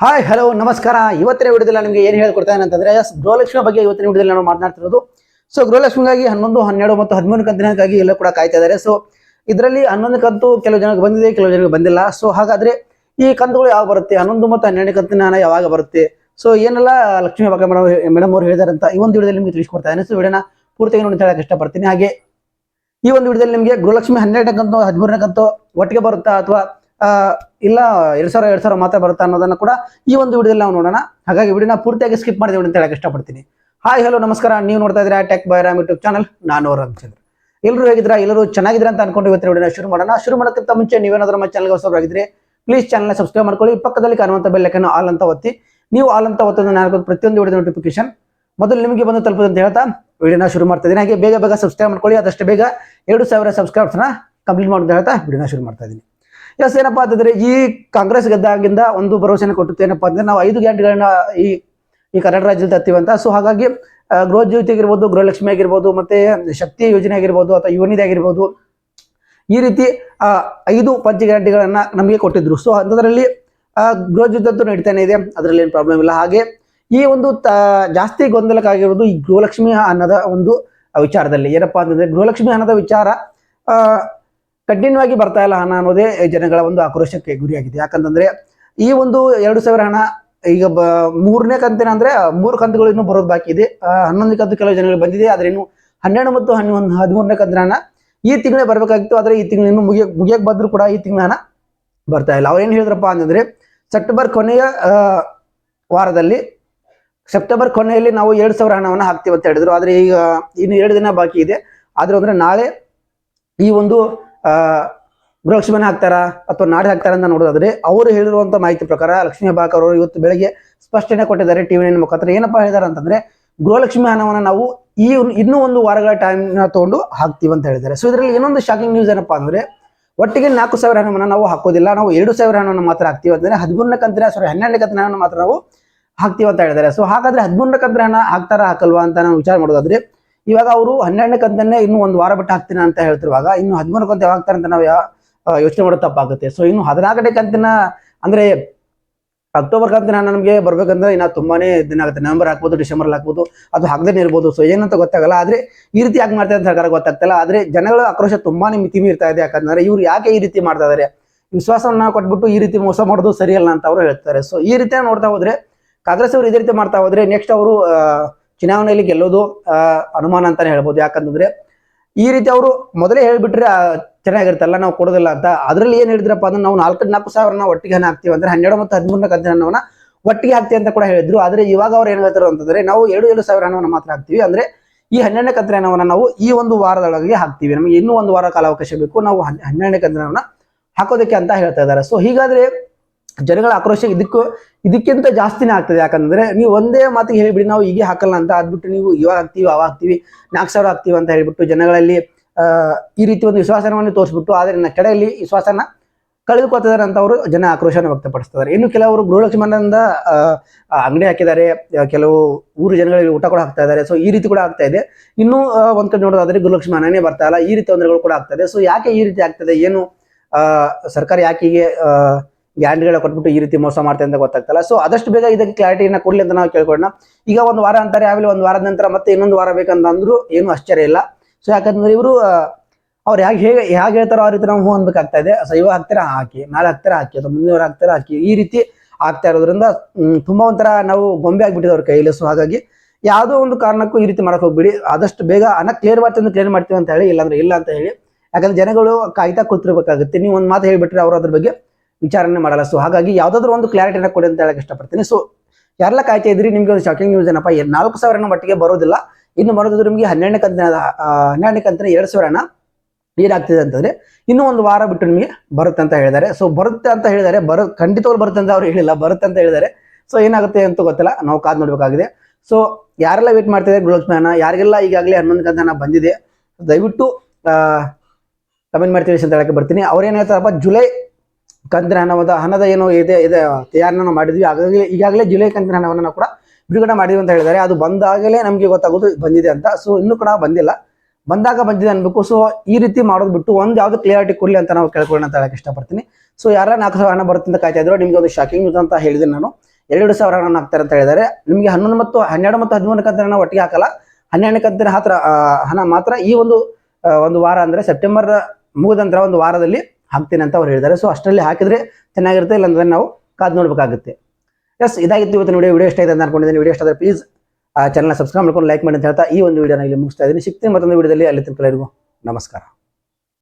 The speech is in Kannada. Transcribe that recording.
ಹಾಯ್ ಹಲೋ ನಮಸ್ಕಾರ. ಇವತ್ತಿನ ವಿಡಿಯೋದಲ್ಲಿ ನಿಮಗೆ ಏನು ಹೇಳ್ಕೊಡ್ತೇನೆ ಅಂತಂದ್ರೆ ಗೃಹಲಕ್ಷ್ಮಿ ಬಗ್ಗೆ ಇವತ್ತಿನ ವಿಡಿಯೋದಲ್ಲಿ ನಾನು ಮಾತನಾಡ್ತಿರೋದು. ಸೊ ಗೃಹಲಕ್ಷ್ಮಿಗಾಗಿ ಹನ್ನೊಂದು, ಹನ್ನೆರಡು ಮತ್ತು ಹದಿಮೂರು ಕಂತಿನಕ್ಕಾಗಿ ಎಲ್ಲ ಕೂಡ ಕಾಯ್ತಾ ಇದ್ದಾರೆ. ಸೊ ಇದರಲ್ಲಿ ಹನ್ನೊಂದು ಕಂತು ಕೆಲವು ಜನಕ್ಕೆ ಬಂದಿದೆ, ಕೆಲವು ಜನಕ್ಕೆ ಬಂದಿಲ್ಲ. ಸೊ ಹಾಗಾದ್ರೆ ಈ ಕಂತುಗಳು ಯಾವಾಗ ಬರುತ್ತೆ? ಹನ್ನೊಂದು ಮತ್ತು ಹನ್ನೆರಡು ಕಂತಿನ ಹಣ ಯಾವಾಗ ಬರುತ್ತೆ? ಸೊ ಏನೆಲ್ಲ ಲಕ್ಷ್ಮಿ ಬಗ್ಗೆ ಮೇಡಮ್ ಮೇಡಮ್ ಅವರು ಹೇಳಿದಾರೆ ಅಂತ ಈ ಒಂದು ವಿಡಿಯೋದಲ್ಲಿ ನಿಮಗೆ ತಿಳಿಸ್ಕೊಡ್ತಾ ಇದ್ದೇನೆ. ಸೊ ವಿಡಿಯೋನ ಪೂರ್ತಿಯಾಗಿ ನೋಡಿ ಹೇಳಕ್ಕೆ ಇಷ್ಟಪಡ್ತೀನಿ. ಹಾಗೆ ಈ ಒಂದು ವಿಡಿಯೋದಲ್ಲಿ ನಿಮಗೆ ಗೃಹಲಕ್ಷ್ಮಿ ಹನ್ನೆರಡನೇ ಕಂತು, ಹದಿಮೂರನೇ ಕಂತು ಒಟ್ಟಿಗೆ ಬರುತ್ತಾ ಅಥವಾ ಇಲ್ಲ, ಎರಡ್ ಸಾವಿರ ಎರಡ್ ಸಾವಿರ ಮಾತ್ರ ಬರುತ್ತೆ ಅನ್ನೋದನ್ನ ಕೂಡ ಈ ಒಂದು ವಿಡಿಯೋದಲ್ಲಿ ನಾವು ನೋಡೋಣ. ಹಾಗಾಗಿ ವಿಡಿಯೋನ ಪೂರ್ತಿಯಾಗಿ ಸ್ಕಿಪ್ ಮಾಡಿದೆ ಅಂತ ಹೇಳಕ್ಕೆ ಇಷ್ಟಪಡ್ತೀನಿ. ಹಾಯ್ ಹಲೋ ನಮಸ್ಕಾರ. ನೀವು ನೋಡ್ತಾ ಇದ್ದೀರಾ ಟೆಕ್ ಬೈರಾಮ್ ಯೂಟ್ಯೂಬ್ ಚಾನಲ್ ನಾನು ರಾಮಚಂದ್ರ. ಎಲ್ಲರೂ ಹೇಗಿದ್ದೀರಾ? ಎಲ್ಲರೂ ಚೆನ್ನಾಗಿದ್ದೀರಾ ಅಂತ ಅನ್ಕೊಂಡು ಇವತ್ತಿನ ವಿಡಿಯೋನ ಶುರು ಮಾಡೋಣ. ಶುರು ಮಾಡೋಕ್ಕಿಂತ ಮುಂಚೆ ನೀವೇನಾದ್ರೂ ನಮ್ಮ ಚಾನಲ್ಗೆ ಹೊಸಬರಾಗಿದ್ರೆ ಪ್ಲೀಸ್ ಚಾನಲ್ನ ಸಬ್ಸ್ಕ್ರೈಬ್ ಮಾಡ್ಕೊಳ್ಳಿ. ಪಕ್ಕದಲ್ಲಿ ಕಾಣುವಂಥ ಬೆಲ್ಲಕ್ಕನ್ನು ಆಲ್ ಅಂತ ಒತ್ತಿ. ನೀವು ಆಲ್ ಅಂತ ಒತ್ತೋದು ನಾನು ಪ್ರತಿಯೊಂದು ವಿಡಿಯೋ ನೋಟಿಫಿಕೇಶನ್ ಮೊದಲು ನಿಮಗೆ ಬಂದು ತಲುಪುದಂತ ಅಂತ ಹೇಳ್ತಾ ವಿಡಿಯೋನ ಶುರು ಮಾಡ್ತಾ ಇದ್ದೀನಿ. ಹಾಗೆ ಬೇಗ ಬೇಗ ಸಬ್ಸ್ಕ್ರೈಬ್ ಮಾಡ್ಕೊಳ್ಳಿ. ಅದಷ್ಟು ಬೇಗ ಎರಡು ಸಾವಿರ ಸಬ್ಸ್ಕ್ರೈಬರ್ಸ್ನ ಕಂಪ್ಲೀಟ್ ಮಾಡೋದು ಹೇಳ್ತಾ ವಿಡಿಯೋನ ಶುರು ಮಾಡ್ತಾ ಇದ್ದೀನಿ. ಎಸ್ ಏನಪ್ಪಾ ಅಂತಂದ್ರೆ ಈ ಕಾಂಗ್ರೆಸ್ ಗೆದ್ದಾಗಿಂದ ಒಂದು ಭರವಸೆಯನ್ನು ಕೊಟ್ಟಿತ್ತು ಏನಪ್ಪಾ ಅಂದ್ರೆ ನಾವು ಐದು ಗ್ಯಾರಂಟಿಗಳನ್ನ ಈ ಈ ಕರ್ನಾಟಕ ರಾಜ್ಯದಲ್ಲಿ ಅಂತ ಸೊ ಹಾಗಾಗಿ ಆ, ಗೃಹ ಜ್ಯೋತಿ ಆಗಿರ್ಬೋದು ಗೃಹಲಕ್ಷ್ಮಿ ಆಗಿರ್ಬೋದು ಮತ್ತೆ ಶಕ್ತಿ ಯೋಜನೆ ಆಗಿರ್ಬೋದು ಅಥವಾ ಯುವನಿಧಿ ಆಗಿರ್ಬೋದು ಈ ರೀತಿ ಆ, ಐದು ಪಂಚ ಗ್ಯಾರಂಟಿಗಳನ್ನ ನಮಗೆ ಕೊಟ್ಟಿದ್ರು. ಸೊ ಅಂಥದ್ರಲ್ಲಿ ಆ, ಗೃಹ ಜ್ಯೋತಿ ನಡೀತಾನೆ ಇದೆ. ಅದರಲ್ಲಿ ಏನು ಪ್ರಾಬ್ಲಮ್ ಇಲ್ಲ. ಹಾಗೆ ಈ ಒಂದು ಜಾಸ್ತಿ ಗೊಂದಲಕ್ಕಾಗಿರೋದು ಈ ಗೃಹಲಕ್ಷ್ಮಿ ಅನ್ನದ ಒಂದು ವಿಚಾರದಲ್ಲಿ. ಏನಪ್ಪಾ ಅಂತಂದ್ರೆ ಗೃಹಲಕ್ಷ್ಮಿ ಅನ್ನದ ವಿಚಾರ ಕಂಟಿನ್ಯೂ ಆಗಿ ಬರ್ತಾ ಇಲ್ಲ ಹಣ ಅನ್ನೋದೇ ಜನಗಳ ಒಂದು ಆಕ್ರೋಶಕ್ಕೆ ಗುರಿಯಾಗಿದೆ. ಯಾಕಂತಂದ್ರೆ ಈ ಒಂದು ಎರಡು ಸಾವಿರ ಹಣ ಈಗ ಮೂರನೇ ಕಂತಿನ ಅಂದ್ರೆ ಮೂರು ಕಂತುಗಳು ಇನ್ನೂ ಬರೋದು ಬಾಕಿ ಇದೆ. ಹನ್ನೊಂದನೇ ಹನ್ನೊಂದು ಕಂತು ಕೆಲವು ಜನಗಳು ಬಂದಿದೆ. ಆದ್ರೆ ಇನ್ನು ಹನ್ನೆರಡು ಮತ್ತು ಹನ್ನೊಂದು ಹದಿಮೂರನೇ ಕಂತಿನ ಹಣ ಈ ತಿಂಗಳೇ ಬರಬೇಕಾಗಿತ್ತು. ಆದ್ರೆ ಈ ತಿಂಗಳು ಇನ್ನು ಮುಗಿಯಕ್ ಮುಗಿಯಕ್ ಬಂದ್ರು ಕೂಡ ಈ ತಿಂಗಳ ಹಣ ಬರ್ತಾ ಇಲ್ಲ. ಅವ್ರೇನ್ ಹೇಳಿದ್ರಪ್ಪ ಅಂತಂದ್ರೆ ಸೆಪ್ಟೆಂಬರ್ ಕೊನೆಯ ವಾರದಲ್ಲಿ ಸೆಪ್ಟೆಂಬರ್ ಕೊನೆಯಲ್ಲಿ ನಾವು ಎರಡು ಸಾವಿರ ಹಣವನ್ನು ಹಾಕ್ತೀವಿ ಅಂತ ಹೇಳಿದ್ರು. ಆದ್ರೆ ಈಗ ಇನ್ನು ಎರಡು ದಿನ ಬಾಕಿ ಇದೆ. ಆದ್ರೆ ಅಂದ್ರೆ ನಾಳೆ ಈ ಒಂದು ಆ, ಗೃಹಲಕ್ಷ್ಮಿ ಹಾಕ್ತಾರಾ ಅಥವಾ ನಾಡಿ ಹಾಕ್ತಾರ ಅಂತ ನೋಡೋದಾದ್ರೆ ಅವರು ಹೇಳಿರುವಂತ ಮಾಹಿತಿ ಪ್ರಕಾರ ಲಕ್ಷ್ಮೀ ಹೆಬ್ಬಾಳಕರ್ ಅವರು ಇವತ್ತು ಬೆಳಗ್ಗೆ ಸ್ಪಷ್ಟನೆ ಕೊಟ್ಟಿದ್ದಾರೆ ಟಿವಿ ನೈನ್ ಮುಖಾಂತರ. ಏನಪ್ಪಾ ಹೇಳಿದಾರೆ ಅಂತಂದ್ರೆ ಗೃಹಲಕ್ಷ್ಮಿ ಹಣವನ್ನು ನಾವು ಈ ಇನ್ನೂ ಒಂದು ವಾರಗಳ ಟೈಮ್ ತಗೊಂಡು ಹಾಕ್ತೀವಿ ಅಂತ ಹೇಳಿದ್ದಾರೆ. ಸೊ ಇದರಲ್ಲಿ ಇನ್ನೊಂದು ಶಾಕಿಂಗ್ ನ್ಯೂಸ್ ಏನಪ್ಪಾ ಅಂದ್ರೆ ಒಟ್ಟಿಗೆ ನಾಲ್ಕು ಸಾವಿರ ಹಣವನ್ನು ನಾವು ಹಾಕೋದಿಲ್ಲ. ನಾವು ಎರಡು ಸಾವಿರ ಹಣವನ್ನು ಮಾತ್ರ ಹಾಕ್ತೀವಿ ಅಂತಂದ್ರೆ ಹದಿಮೂರನೇ ಕಂತಿನ ಸಾರಿ ಹನ್ನೆರಡನೇ ಕಂತಿನ ಹಣವನ್ನು ಮಾತ್ರ ನಾವು ಹಾಕ್ತೀವಿ ಅಂತ ಹೇಳಿದ್ದಾರೆ. ಸೊ ಹಾಗಾದ್ರೆ ಹದಿಮೂರನೇ ಕಂತಿನ ಹಣ ಹಾಕ್ತಾರ ಹಾಕಲ್ವಾ ಅಂತ ನಾವು ವಿಚಾರ ಮಾಡೋದಾದ್ರೆ ಇವಾಗ ಅವರು ಹನ್ನೆರಡನೇ ಕಂತನ್ನೇ ಇನ್ನು ಒಂದು ವಾರ ಬಿಟ್ಟು ಹಾಕ್ತೀನಿ ಅಂತ ಹೇಳ್ತಿರುವಾಗ ಇನ್ನು ಹದಿಮೂರು ಕಂತ ಯಾವಾಗ ಅಂತ ನಾವು ಯೋಚನೆ ಮಾಡೋದು ತಪ್ಪಾಗುತ್ತೆ. ಸೊ ಇನ್ನು ಹದಿನಾಲ್ಕನೇ ಕಂತಿನ, ಅಂದ್ರೆ ಅಕ್ಟೋಬರ್ ಕಂತಿನ ನಮಗೆ ಬರ್ಬೇಕಂದ್ರೆ ಇನ್ನ ತುಂಬಾನೇ ದಿನ ಆಗುತ್ತೆ. ನವೆಂಬರ್ ಹಾಕ್ಬೋದು, ಡಿಸೆಂಬರ್ ಹಾಕ್ಬೋದು, ಅದು ಹಾಕದೇ ಇರ್ಬೋದು. ಸೊ ಏನಂತ ಗೊತ್ತಾಗಲ್ಲ. ಆದ್ರೆ ಈ ರೀತಿ ಯಾಕೆ ಮಾಡ್ತಾರೆ ಅಂತ ಸರ್ಕಾರ ಗೊತ್ತಾಗ್ತಲ್ಲ. ಆದ್ರೆ ಜನಗಳ ಆಕ್ರೋಶ ತುಂಬಾನೇ ಮಿತಿ ಮೀರ್ತಾ ಇದೆ. ಯಾಕಂದ್ರೆ ಇವ್ರು ಯಾಕೆ ಈ ರೀತಿ ಮಾಡ್ತಾ ಇದಾರೆ? ವಿಶ್ವಾಸವನ್ನ ಕೊಟ್ಬಿಟ್ಟು ಈ ರೀತಿ ಮೋಸ ಮಾಡೋದು ಸರಿಯಲ್ಲ ಅಂತ ಅವರು ಹೇಳ್ತಾರೆ. ಸೊ ಈ ರೀತಿ ನೋಡ್ತಾ ಹೋದ್ರೆ ಕಾಂಗ್ರೆಸ್ ಅವರು ಇದೇ ರೀತಿ ಮಾಡ್ತಾ ಹೋದ್ರೆ ನೆಕ್ಸ್ಟ್ ಅವರು ಚುನಾವಣೆಯಲ್ಲಿ ಗೆಲ್ಲೋದು ಅನುಮಾನ ಅಂತಾನೆ ಹೇಳ್ಬೋದು. ಯಾಕಂತಂದ್ರೆ ಈ ರೀತಿ ಅವರು ಮೊದಲೇ ಹೇಳ್ಬಿಟ್ರೆ ಚೆನ್ನಾಗಿರುತ್ತಲ್ಲ ನಾವು ಕೊಡೋದಿಲ್ಲ ಅಂತ. ಅದರಲ್ಲಿ ಏನ್ ಹೇಳಿದ್ರಪ್ಪ ಅಂದ್ರೆ, ನಾವು ನಾಲ್ಕು ನಾಲ್ಕು ಸಾವಿರನ ಒಟ್ಟಿಗೆ ಹಣ ಹಾಕ್ತೀವಿ. ಅಂದ್ರೆ ಹನ್ನೆರಡು ಮತ್ತು ಹದಿಮೂರನೇ ಕಂತಿನ ಹಣವನ್ನ ಒಟ್ಟಿಗೆ ಹಾಕ್ತೀವಿ ಅಂತ ಕೂಡ ಹೇಳಿದ್ರು. ಆದ್ರೆ ಇವಾಗ ಅವ್ರು ಏನ್ ಹೇಳ್ತಾರೆ ಅಂತಂದ್ರೆ, ನಾವು ಏಳು ಏಳು ಸಾವಿರ ಹಣವನ್ನು ಮಾತ್ರ ಹಾಕ್ತೀವಿ. ಅಂದ್ರೆ ಈ ಹನ್ನೆರಡನೇ ಕಂತಿನ ಹಣವನ್ನ ನಾವು ಈ ಒಂದು ವಾರದೊಳಗೆ ಹಾಕ್ತೀವಿ. ನಮಗೆ ಇನ್ನೂ ಒಂದು ವಾರ ಕಾಲಾವಕಾಶ ಬೇಕು. ನಾವು ಹನ್- ಹನ್ನೆರಡನೇ ಕಂತಿನ ಹಾಕೋದಕ್ಕೆ ಅಂತ ಹೇಳ್ತಾ ಇದ್ದಾರೆ. ಸೊ ಹೀಗಾದ್ರೆ ಜನಗಳ ಆಕ್ರೋಶ ಇದಕ್ಕೂ ಇದಕ್ಕಿಂತ ಜಾಸ್ತಿನೇ ಆಗ್ತದೆ. ಯಾಕಂದ್ರೆ ನೀವು ಒಂದೇ ಮಾತಿಗೆ ಹೇಳಿಬಿಡಿ, ನಾವು ಹೀಗೆ ಹಾಕಲ್ಲ ಅಂತ ಅದ್ಬಿಟ್ಟು ನೀವು ಇವಾಗ ಹಾಕ್ತೀವಿ, ಅವಾಗ ಹಾಕ್ತೀವಿ, ನಾಲ್ಕು ಸಾವಿರ ಹಾಕ್ತೀವಿ ಅಂತ ಹೇಳ್ಬಿಟ್ಟು ಜನಗಳಲ್ಲಿ ಈ ರೀತಿ ಒಂದು ವಿಶ್ವಾಸನವನ್ನು ತೋರಿಸ್ಬಿಟ್ಟು, ಆದ್ರೆ ಕಡೆಯಲ್ಲಿ ವಿಶ್ವಾಸನ ಕಳೆದುಕೊತಿದ್ದಾರೆ ಅಂತ ಅವರು ಜನ ಆಕ್ರೋಶನ ವ್ಯಕ್ತಪಡಿಸ್ತಿದ್ದಾರೆ. ಇನ್ನು ಕೆಲವರು ಗೃಹಲಕ್ಷ್ಮಣದಿಂದ ಅಂಗಡಿ ಹಾಕಿದ್ದಾರೆ, ಕೆಲವು ಊರು ಜನಗಳಿಗೆ ಊಟ ಕೂಡ ಹಾಕ್ತಾ ಇದ್ದಾರೆ. ಸೊ ಈ ರೀತಿ ಕೂಡ ಆಗ್ತಾ ಇದೆ. ಇನ್ನೂ ಒಂದ್ ಕಡೆ ನೋಡೋದಾದ್ರೆ ಗೃಹಲಕ್ಷ್ಮಣನೇ ಬರ್ತಾ ಇಲ್ಲ. ಈ ರೀತಿ ತೊಂದರೆಗಳು ಕೂಡ ಆಗ್ತಾ ಇದೆ. ಸೊ ಯಾಕೆ ಈ ರೀತಿ ಆಗ್ತದೆ ಏನು ಸರ್ಕಾರ ಯಾಕೆ ಹೀಗೆ ಗ್ಯಾರಂಟಿಗಳ ಕೊಟ್ಬಿಟ್ಟು ಈ ರೀತಿ ಮೋಸ ಮಾಡ್ತಾರೆ ಅಂತ ಗೊತ್ತಾಗ್ತಲ್ಲ. ಸೊ ಅದಷ್ಟು ಬೇಗ ಇದಕ್ಕೆ ಕ್ಲಾರಿಟಿಯನ್ನು ಕೊಡ್ಲಿ ಅಂತ ನಾವು ಕೇಳ್ಕೊಳ್ಳೋಣ. ಈಗ ಒಂದು ವಾರ ಅಂತಾರೆ, ಆಮೇಲೆ ಒಂದು ವಾರದ ನಂತರ ಮತ್ತೆ ಇನ್ನೊಂದು ವಾರ ಬೇಕಂತ ಅಂದ್ರು ಏನು ಆಶ್ಚರ್ಯ ಇಲ್ಲ. ಸೊ ಯಾಕಂದ್ರೆ ಇವರು ಅವ್ರು ಹೇಗೆ ಹೇಗೆ ಹೇಗೆ ಹೇಳ್ತಾರೋ ಆ ರೀತಿ ನಾವು ಹೂ ಅನ್ಬೇಕಾಗ್ತಾ ಇದೆ. ಸೊ ಇವಾಗ ಹಾಕ್ತಾರ? ಹಾಕಿ. ನಾಳೆ ಹಾಕ್ತಾರ? ಹಾಕಿ. ಅಥವಾ ಮುಂದಿನ ವಾರ ಹಾಕ್ತಾರ? ಹಾಕಿ. ಈ ರೀತಿ ಆಗ್ತಾ ಇರೋದ್ರಿಂದ ತುಂಬಾ ಒಂಥರ ನಾವು ಗೊಂಬೆ ಆಗಿಬಿಟ್ಟಿದೆ ಅವ್ರ ಕೈಯಲ್ಲಿ. ಸೊ ಹಾಗಾಗಿ ಯಾವುದೋ ಒಂದು ಕಾರಣಕ್ಕೂ ಈ ರೀತಿ ಮಾಡಕ್ ಹೋಗ್ಬಿಡಿ. ಆದಷ್ಟು ಬೇಗ ಹಣ ಕ್ಲಿಯರ್ ಮಾಡ್ತೀವಿ ಕ್ಲಿಯರ್ ಮಾಡ್ತೀವಿ ಅಂತ ಹೇಳಿ, ಇಲ್ಲಾಂದ್ರೆ ಇಲ್ಲ ಅಂತ ಹೇಳಿ. ಯಾಕಂದ್ರೆ ಜನಗಳು ಕಾಯ್ತಾ ಕೂತಿರ್ಬೇಕಾಗುತ್ತೆ. ನೀವು ಒಂದು ಮಾತು ಹೇಳಿಬಿಟ್ರೆ ಅವರು ಅದ್ರ ಬಗ್ಗೆ ವಿಚಾರಣೆ ಮಾಡಲ್ಲ. ಸೊ ಹಾಗಾಗಿ ಯಾವ್ದಾದ್ರು ಒಂದು ಕ್ಲಾರಿಟಿನ ಕೊಡಿ ಅಂತ ಹೇಳಕ್ ಇಷ್ಟಪಡ್ತೀನಿ. ಸೊ ಯಾರೆಲ್ಲ ಕಾಯ್ತಾ ಇದ್ರಿ ನಿಮ್ಗೆ ಒಂದು ಶಾಕಿಂಗ್ ನ್ಯೂಸ್ ಏನಪ್ಪ? ಏನ್ ನಾಲ್ಕು ಸಾವಿರನ ಮಟ್ಟಿಗೆ ಬರೋದಿಲ್ಲ. ಇನ್ನು ಬರೋದಿದ್ರೆ ನಿಮಗೆ ಹನ್ನೆರಡನೇ ಕಂತಿನ ಹನ್ನೆರಡನೇ ಕಂತಿನ ಎರಡು ಸಾವಿರನ ಏನಾಗ್ತಿದೆ ಅಂತಂದ್ರೆ ಇನ್ನೂ ಒಂದು ವಾರ ಬಿಟ್ಟು ನಿಮಗೆ ಬರುತ್ತೆ ಅಂತ ಹೇಳಿದ್ದಾರೆ. ಸೊ ಬರುತ್ತೆ ಅಂತ ಹೇಳಿದ್ದಾರೆ. ಬರ, ಖಂಡಿತವಾಗ್ಲು ಬರುತ್ತೆ ಅಂತ ಅವ್ರು ಹೇಳಿಲ್ಲ. ಬರುತ್ತೆ ಅಂತ ಹೇಳಿದ್ದಾರೆ. ಸೊ ಏನಾಗುತ್ತೆ ಅಂತ ಗೊತ್ತಿಲ್ಲ. ನಾವು ಕಾದು ನೋಡ್ಬೇಕಾಗಿದೆ. ಸೊ ಯಾರೆಲ್ಲ ವೇಟ್ ಮಾಡ್ತಿದ್ದಾರೆ ಗೃಹಲಕ್ಷ್ಮಿ ಹಣ ಯಾರಿಗೆಲ್ಲ ಈಗಾಗಲೇ ಹನ್ನೊಂದು ಕಂತ ಹಣ ಬಂದಿದೆ? ದಯವಿಟ್ಟು ಕಮೆಂಟ್ ಮಾಡಿ ತಿಳಿಸಿ ಅಂತ ಹೇಳಕ್ಕೆ ಬರ್ತೀನಿ. ಅವ್ರೇನ್ ಹೇಳ್ತಾರಪ್ಪ? ಜುಲೈ ಕಂತಿನ ಹಣವಾದ ಹಣದ ಏನು ಇದೆ ಇದೆ ತಯಾರನ್ನು ಮಾಡಿದ್ವಿ. ಆಗಾಗಲೇ ಈಗಾಗಲೇ ಜುಲೈ ಕಂತಿನ ಹಣವನ್ನು ನಾವು ಕೂಡ ಬಿಡುಗಡೆ ಮಾಡಿದ್ವಿ ಅಂತ ಹೇಳಿದ್ದಾರೆ. ಅದು ಬಂದಾಗಲೇ ನಮಗೆ ಗೊತ್ತಾಗೋದು ಬಂದಿದೆ ಅಂತ. ಸೊ ಇನ್ನೂ ಕೂಡ ಬಂದಿಲ್ಲ. ಬಂದಾಗ ಬಂದಿದೆ ಅನ್ಬೇಕು. ಸೊ ಈ ರೀತಿ ಮಾಡೋದು ಬಿಟ್ಟು ಒಂದು ಯಾವುದು ಕ್ಲಿಯಾರಿಟಿ ಕೊಡಲಿ ಅಂತ ನಾವು ಕೇಳ್ಕೊಳ್ಳೋಣ ಅಂತ ಹೇಳಕ್ಕೆ ಇಷ್ಟಪಡ್ತೀನಿ. ಸೊ ಯಾರ ನಾಲ್ಕು ಸಾವಿರ ಹಣ ಬರುತ್ತೆ ಅಂತ ಕಾಯ್ತಾ ಇದ್ರು ನಿಮಗೆ ಒಂದು ಶಾಕಿಂಗ್ ನ್ಯೂಸ್ ಅಂತ ಹೇಳಿದೆ ನಾನು. ಎರಡು ಸಾವಿರ ಹಣ ಹಾಕ್ತಾರೆ ಅಂತ ಹೇಳಿದ್ದಾರೆ. ನಿಮಗೆ ಹನ್ನೊಂದು ಮತ್ತು ಹನ್ನೆರಡು ಮತ್ತು ಹದಿಮೂರು ಕಂತಿನ ಒಟ್ಟಿಗೆ ಹಾಕಲ್ಲ. ಹನ್ನೆರಡನೇ ಕಂತಿನ ಹತ್ರ ಹಣ ಮಾತ್ರ ಈ ಒಂದು ಒಂದು ವಾರ ಅಂದರೆ ಸೆಪ್ಟೆಂಬರ್ ಮುಗಿದ ನಂತರ ಒಂದು ವಾರದಲ್ಲಿ ಹಾಕ್ತೀನಿ ಅಂತ ಅವ್ರು ಹೇಳಿದ್ದಾರೆ. ಸೊ ಅಷ್ಟರಲ್ಲಿ ಹಾಕಿದ್ರೆ ಚೆನ್ನಾಗಿರುತ್ತೆ. ಇಲ್ಲಾಂದ್ರೆ ನಾವು ಕಾದು ನೋಡಬೇಕಾಗುತ್ತೆ. ಎಸ್ ಇದಾಗಿತ್ತು ಇವತ್ತು ನೋಡಿ ವಿಡಿಯೋ ಇಷ್ಟ ಇದೆ ಅಂತ ಅನ್ಕೊಂಡಿದ್ದೀನಿ. ವಿಡಿಯೋ ಇಷ್ಟ ಆದರೆ ಪ್ಲೀಸ್ ಆ ಚಾನಲ್ ಸಬ್ಸ್ಕ್ರೈಬ್ ಮಾಡ್ಕೊಂಡು ಲೈಕ್ ಮಾಡಿ ಅಂತ ಹೇಳ್ತಾ ಈ ಒಂದು ವಿಡಿಯೋನ ಇಲ್ಲಿ ಮುಗಿಸ್ತಾ ಇದ್ದೀನಿ. ಸಿಗ್ತೀನಿ ಮತ್ತೊಂದು ವಿಡಿಯೋದಲ್ಲಿ ಅಲ್ಲಿ ತನಕ ನಮಸ್ಕಾರ.